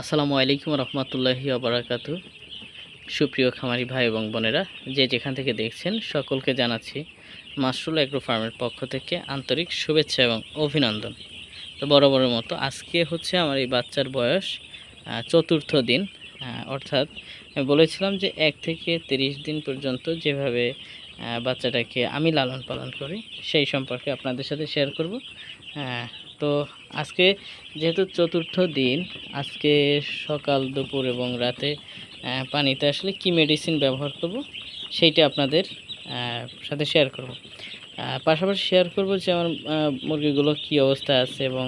আসসালামু আলাইকুম রহমতুল্লাহি আবরাকাতু সুপ্রিয় খামারি ভাই এবং বোনেরা, যে যেখান থেকে দেখছেন, সকলকে জানাচ্ছি মাসরুল অ্যাগ্রো ফার্মের পক্ষ থেকে আন্তরিক শুভেচ্ছা এবং অভিনন্দন। তো বড় বড় মতো আজকে হচ্ছে আমার এই বাচ্চার বয়স চতুর্থ দিন অর্থাৎ বলেছিলাম যে এক থেকে তিরিশ দিন পর্যন্ত যেভাবে বাচ্চাটাকে আমি লালন পালন করি, সেই সম্পর্কে আপনাদের সাথে শেয়ার করব। তো আজকে যেহেতু চতুর্থ দিন, আজকে সকাল, দুপুর এবং রাতে পানিতে আসলে কি মেডিসিন ব্যবহার করব, সেইটা আপনাদের সাথে শেয়ার করব। পাশাপাশি শেয়ার করব যে আমার মুরগিগুলো কি অবস্থা আছে এবং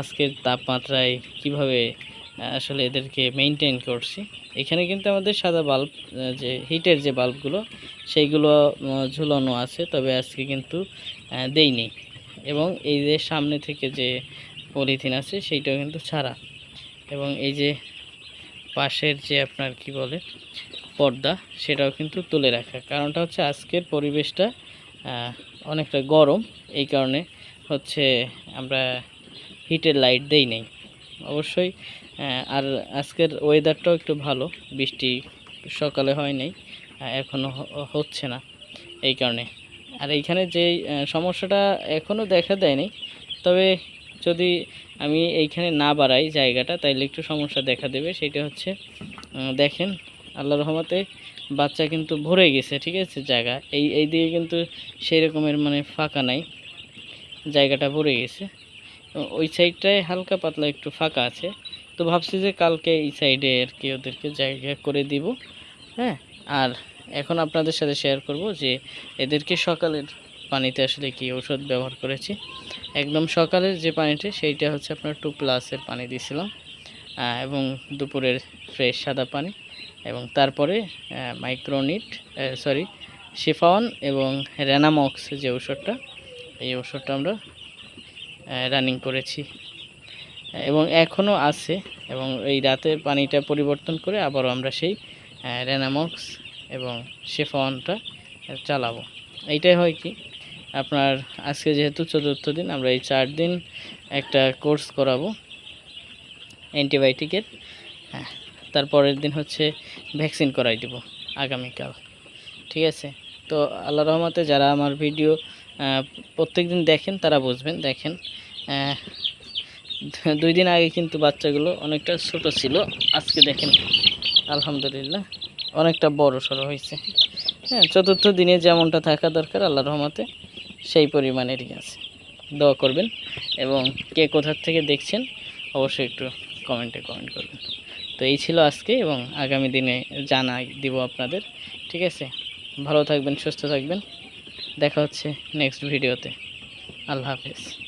আজকের তাপমাত্রায় কীভাবে আসলে এদেরকে মেনটেন করছি। এখানে কিন্তু আমাদের সাদা বাল্ব যে হিটের যে বাল্বগুলো সেইগুলো ঝুলানো আছে, তবে আজকে কিন্তু দেইনি। এবং এই যে সামনে থেকে যে পলিথিন আছে, সেইটাও কিন্তু ছাড়া। এবং এই যে পাশের যে আপনার কি বলে, পর্দা, সেটাও কিন্তু তুলে রাখা। কারণটা হচ্ছে আজকের পরিবেশটা অনেকটা গরম। এই কারণে হচ্ছে আমরা হিটের লাইট দেই নেই। অবশ্যই আর আজকের ওয়েদারটাও একটু ভালো। বৃষ্টি সকালে হয় নাই এখনও হচ্ছে না এই কারণে। আর এইখানে যে সমস্যাটা এখনও দেখা দেয়নি, তবে যদি আমি এইখানে না বাড়াই জায়গাটা, তাইলে একটু সমস্যা দেখা দেবে। সেটা হচ্ছে দেখেন, আল্লাহ রহমতে বাচ্চা কিন্তু ভরে গেছে, ঠিক আছে, জায়গা। এই এই দিকে কিন্তু সেই রকমের মানে ফাঁকা নাই, জায়গাটা ভরে গেছে। ওই সাইডটায় হালকা পাতলা একটু ফাঁকা আছে। তো ভাবছি যে কালকে এই সাইডে আর কি ওদেরকে জায়গা করে দিব হ্যাঁ? আর এখন আপনাদের সাথে শেয়ার করব যে এদেরকে সকালের পানিতে আসলে কি ওষুধ ব্যবহার করেছি। একদম সকালের যে পানিটা, সেইটা হচ্ছে আপনার টু প্লাসের পানি দিয়েছিলাম এবং দুপুরের ফ্রেশ সাদা পানি, এবং তারপরে মাইক্রোনিট সরি শিফাওয়ান এবং রেনামক্স যে ওষুধটা এই ওষুধটা আমরা রানিং করেছি। এবং এখনও আছে এবং এই রাতের পানিটা পরিবর্তন করে আবারও আমরা সেই রেনামক্স এবং শেফাওয়ানটা চালাবো। এইটাই হয় কি, আপনার আজকে যেহেতু চতুর্থ দিন, আমরা এই চার দিন একটা কোর্স করাবো অ্যান্টিবায়োটিকের হ্যাঁ তারপরের দিন হচ্ছে ভ্যাকসিন করাই দেব আগামীকাল, ঠিক আছে? তো আল্লাহ রহমতে যারা আমার ভিডিও প্রত্যেক দিন দেখেন, তারা বুঝবেন, দেখেন দুই দিন আগে কিন্তু বাচ্চাগুলো অনেকটা ছোট ছিল। আজকে দেখেন, আলহামদুলিল্লাহ, অনেকটা বড় সড়ো হয়েছে। হ্যাঁ চতুর্থ দিনে যেমনটা থাকা দরকার আল্লাহ রহমতে সেই পরিমাণেরই আছে। দোয়া করবেন এবং কে কোথার থেকে দেখছেন, অবশ্যই একটু কমেন্টে কমেন্ট করবেন। তো এই ছিল আজকে এবং আগামী দিনে জানাই দিব আপনাদের, ঠিক আছে? ভালো থাকবেন, সুস্থ থাকবেন। দেখা হচ্ছে নেক্সট ভিডিওতে আল্লাহ হাফেজ।